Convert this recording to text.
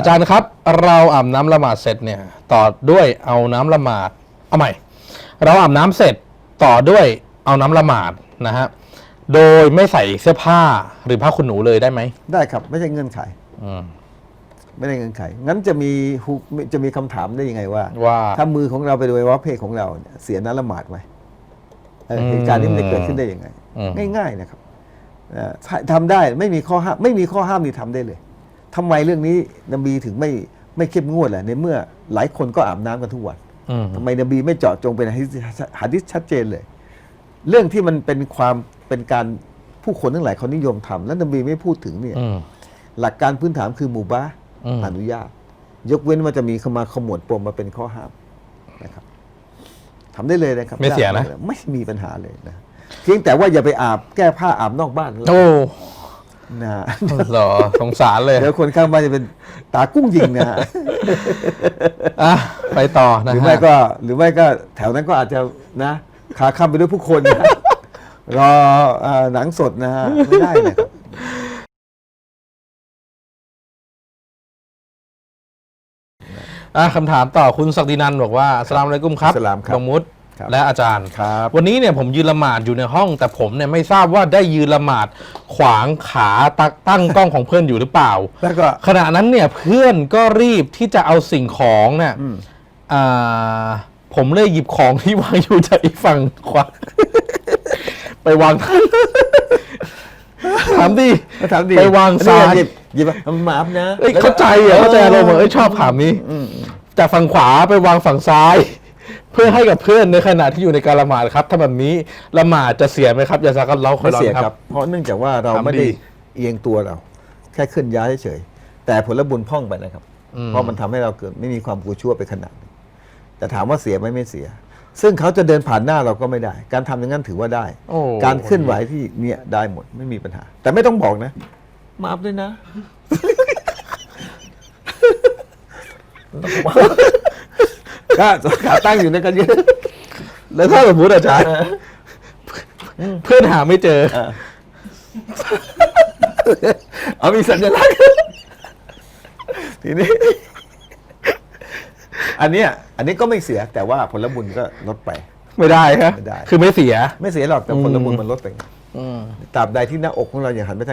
อาจารย์ครับ เราอาบน้ำละหมาดเสร็จเนี่ยต่อด้วยเอาน้ำละหมาดเอาใหม่ เราอาบน้ำเสร็จต่อด้วยเอาน้ำละหมาดนะฮะโดยไม่ใส่เสื้อผ้าหรือผ้าขนหนูเลยได้ไหมได้ครับ ไม่ใช่เงื่อนไขอืมไม่ได้เงื่อนไขงั้นจะมีหุจะมีคำถามได้ยังไงว่าว่าถ้ามือของเราไปโดยว่าเพศของเราเนี่ยเสียน้ำละหมาดไหมเอออืมเหตุการณ์นี้มันจะเกิดขึ้นได้ยังไงอืมง่าย ๆนะครับเอ่อถ้าทำได้ไม่มีข้อห้ามไม่มีข้อห้ามนี่ทำได้เลย ทำไมเรื่องนี้นบีถึงไม่ไม่เข้มงวดล่ะในเมื่อหลายคนก็อาบน้ำกันทุกวันอืมทำไมนบีไม่เจาะจงเป็นหะดิษหะดิษชัดเจนเลย เรื่องที่มันเป็นความเป็นการผู้คนทั้งหลายเขานิยมทำแล้วนบีไม่พูดถึงเนี่ยอืมหลักการพื้นฐานคือหมู่บ้าอืมอนุญาต ยกเว้นว่าจะมีเข้ามาขมวดปมมาเป็นข้อห้ามนะครับทำได้เลยนะครับ ไม่เสียนะด้ไม่มีปัญหาเลยนะเพียงแต่ว่าอย่าไปอาบแก้ผ้าอาบนอกบ้านโอ้ นะเหรอสงสารเลยเดี๋ยวคนข้างบ้านจะเป็นตากุ้งยิงนะฮะอะไปต่อนะหรือฮะไม่ก็หรือไม่ก็แถวนั้นก็อาจจะนะขาค้ำไปด้วยผู้คนนะรอเอ่อหนังสดนะฮะไม่ได้นะครับอะคำถามต่อคุณศักดินันท์บอกว่าอัสสลามอะลัยกุมครับอัสสลามครับบางมุดครับ และอาจารย์ครับวันนี้เนี่ยผมยืนละหมาดอยู่ในห้อง แต่ผมเนี่ยไม่ทราบว่าได้ยืนละหมาดขวางขาตักตั้งกล้องของเพื่อนอยู่หรือเปล่า แล้วก็ขณะนั้นเนี่ยเพื่อนก็รีบที่จะเอาสิ่งของเนี่ยอืมอ่าผมเลยหยิบของที่วางอยู่จากอีกฝั่งขวาไปวางถามดิก็ถามดีไปวางซ้ายหยิบหยิบมามาอัพนะเอ้ยเข้าใจอะเข้าใจอารมณ์อะเอ้ยชอบถามนี้อืมจากฝั่งขวาไปวางฝั่งซ้าย เพื่อให้กับเพื่อนในขณะที่อยู่ในการละหมาดครับ ถ้าแบบนี้ละหมาดจะเสียไหมครับอย่าซักกันเราคอไม่ยร้อนเสียคครัรับ บ เพราะเนื่องจากว่าเราทำไม่ได้ดีเอียงตัวเรา แค่เคลื่อนย้ายเฉยๆแต่ผลบุญพ่องไปนะครับอืมเพราะมันทำให้เราเกิดไม่มีความกลัวชั่วไปขนาดนั้นแต่ถามว่าเสียไหมไม่เสีย ซึ่งเขาจะเดินผ่านหน้าเราก็ไม่ได้ การทำอย่างนั้นถือว่าได้ โอ้ การเคลื่อนไหวที่เนี่ยได้หมดไม่มีปัญหา แต่ไม่ต้องบอกนะมาอัพด้วยนะ ก็ขาตั้งอยู่ในกันเยอะแล้วถ้าสมมติอาจารย์เพื่อนหาไม่เจอ เอามีสัญลักษณ์ทีนี้ อันเนี้ยอันนี้ก็ไม่เสียแต่ว่าผลบุญก็ลดไป ไม่ได้ครับไม่ได้ คือไม่เสีย ไม่เสียหรอกแต่ผลบุญมันลดไปอืมตราบใดที่หน้าอกของเรายังหันไปทาง